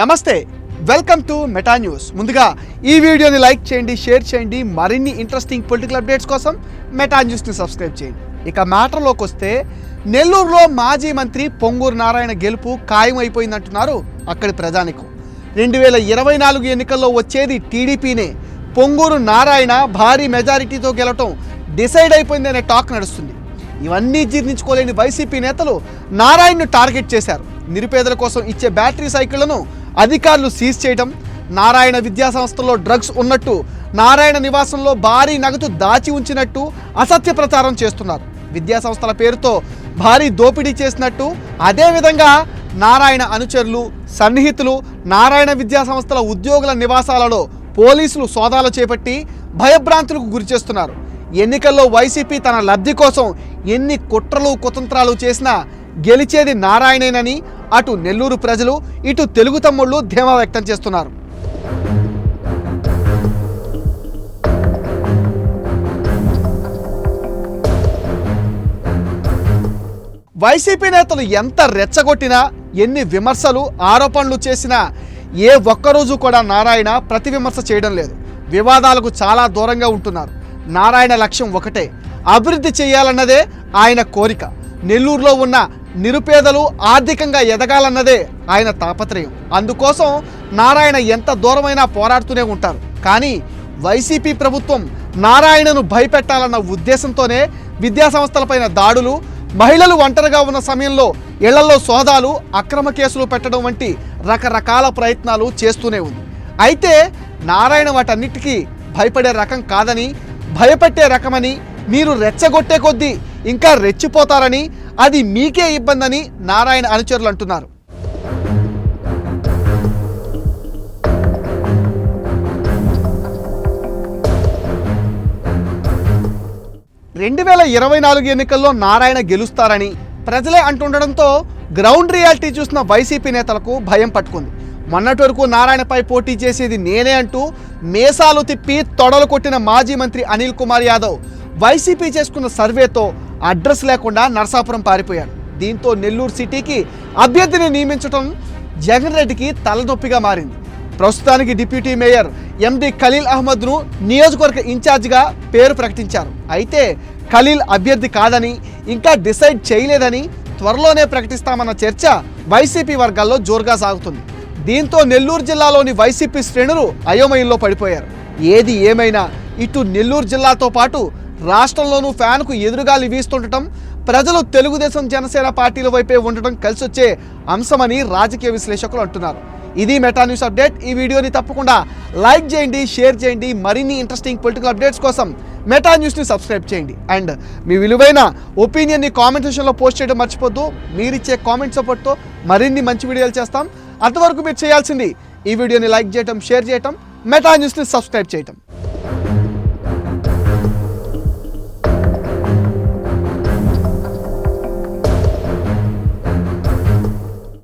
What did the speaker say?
నమస్తే welcome to meta news. ముందుగా ఈ వీడియోని లైక్ చేయండి షేర్ చేయండి మరిన్ని ఇంట్రెస్టింగ్ పొలిటికల్ అప్డేట్స్ కోసం మెటా న్యూస్ని సబ్స్క్రైబ్ చేయండి. ఇక మ్యాటర్లోకి వస్తే నెల్లూరులో మాజీ మంత్రి పొంగూరు నారాయణ గెలుపు ఖాయం అయిపోయిందంటున్నారు అక్కడి ప్రజానికం. రెండు వేల ఇరవై నాలుగు ఎన్నికల్లో వచ్చేది టీడీపీనే. పొంగూరు నారాయణ భారీ మెజారిటీతో గెలవటం డిసైడ్ అయిపోయిందనే టాక్ నడుస్తుంది. ఇవన్నీ జీర్ణించుకోలేని వైసీపీ నేతలు నారాయణను టార్గెట్ చేశారు. నిరుపేదల కోసం ఇచ్చే బ్యాటరీ సైకిళ్ళను అధికారులు సీజ్ చేయడం నారాయణ విద్యా సంస్థలో డ్రగ్స్ ఉన్నట్టు నారాయణ నివాసంలో భారీ నగదు దాచి ఉంచినట్టు అసత్య ప్రచారం చేస్తున్నారు. విద్యా సంస్థల పేరుతో భారీ దోపిడీ చేసినట్టు అదేవిధంగా నారాయణ అనుచరులు సన్నిహితులు నారాయణ విద్యా సంస్థల ఉద్యోగుల నివాసాలలో పోలీసులు సోదాలు చేపట్టి భయభ్రాంతులకు గురి చేస్తున్నారు. ఎన్నికల్లో వైసీపీ తన లబ్ధి కోసం ఎన్ని కుట్రలు కుతంత్రాలు చేసినా గెలిచేది నారాయణేనని అటు నెల్లూరు ప్రజలు ఇటు తెలుగు తమ్ముళ్ళు ధీమా వ్యక్తం చేస్తున్నారు. వైసీపీ నేతలు ఎంత రెచ్చగొట్టినా ఎన్ని విమర్శలు ఆరోపణలు చేసినా ఏ ఒక్కరోజు కూడా నారాయణ ప్రతి విమర్శ చేయడం లేదు. వివాదాలకు చాలా దూరంగా ఉంటున్నారు. నారాయణ లక్ష్యం ఒకటే అభివృద్ధి చేయాలన్నదే ఆయన కోరిక. నెల్లూరులో ఉన్న నిరుపేదలు ఆర్థికంగా ఎదగాలన్నదే ఆయన తాపత్రయం. అందుకోసం నారాయణ ఎంత దూరమైనా పోరాడుతూనే ఉంటారు. కానీ వైసీపీ ప్రభుత్వం నారాయణను భయపెట్టాలన్న ఉద్దేశంతోనే విద్యాసంస్థలపైన దాడులు మహిళలు ఒంటరిగా ఉన్న సమయంలో ఇళ్ళలో సోదాలు అక్రమ కేసులు పెట్టడం వంటి రకరకాల ప్రయత్నాలు చేస్తూనే ఉంది. అయితే నారాయణ వాటన్నిటికీ భయపడే రకం కాదని భయపెట్టే రకమని మీరు రెచ్చగొట్టే కొద్దీ ఇంకా రెచ్చిపోతారని అది మీకే ఇబ్బందని నారాయణ అనుచరులు అంటున్నారు. రెండు వేల ఇరవై నాలుగు ఎన్నికల్లో నారాయణ గెలుస్తారని ప్రజలే అంటుండడంతో గ్రౌండ్ రియాలిటీ చూసిన వైసీపీ నేతలకు భయం పట్టుకుంది. మొన్నటి వరకు నారాయణపై పోటీ చేసేది నేనే అంటూ మేసాలు తిప్పి తొడలు కొట్టిన మాజీ మంత్రి అనిల్ కుమార్ యాదవ్ వైసీపీ చేసుకున్న సర్వేతో అడ్రస్ లేకుండా నరసాపురం పారిపోయారు. దీంతో నెల్లూరు సిటీకి అభ్యర్థిని నియమించడం జగన్ రెడ్డికి తలనొప్పిగా మారింది. ప్రస్తుతానికి డిప్యూటీ మేయర్ ఎండి ఖలీల్ అహ్మద్ను నియోజకవర్గ ఇన్ఛార్జిగా పేరు ప్రకటించారు. అయితే ఖలీల్ అభ్యర్థి కాదని ఇంకా డిసైడ్ చేయలేదని త్వరలోనే ప్రకటిస్తామన్న చర్చ వైసీపీ వర్గాల్లో జోరుగా సాగుతుంది. దీంతో నెల్లూరు జిల్లాలోని వైసీపీ శ్రేణులు అయోమయంలో పడిపోయారు. ఏది ఏమైనా ఇటు నెల్లూరు జిల్లాతో పాటు రాష్ట్రంలోనూ ఫ్యాన్కు ఎదురుగాలి వీస్తుండటం ప్రజలు తెలుగుదేశం జనసేన పార్టీల వైపే ఉండటం కలిసొచ్చే అంశమని రాజకీయ విశ్లేషకులు అంటున్నారు. ఇది మెటా న్యూస్ అప్డేట్. ఈ వీడియోని తప్పకుండా లైక్ చేయండి షేర్ చేయండి. మరిన్ని ఇంట్రెస్టింగ్ పొలిటికల్ అప్డేట్స్ కోసం మెటా న్యూస్ని సబ్స్క్రైబ్ చేయండి. అండ్ మీ విలువైన ఒపీనియన్ని కామెంట్ సెషన్లో పోస్ట్ చేయడం మర్చిపోద్దు. మీరిచ్చే కామెంట్ సపోర్ట్తో మరిన్ని మంచి వీడియోలు చేస్తాం. అంతవరకు మీరు చేయాల్సింది ఈ వీడియోని లైక్ చేయటం షేర్ చేయటం మెటా న్యూస్ని సబ్స్క్రైబ్ చేయటం.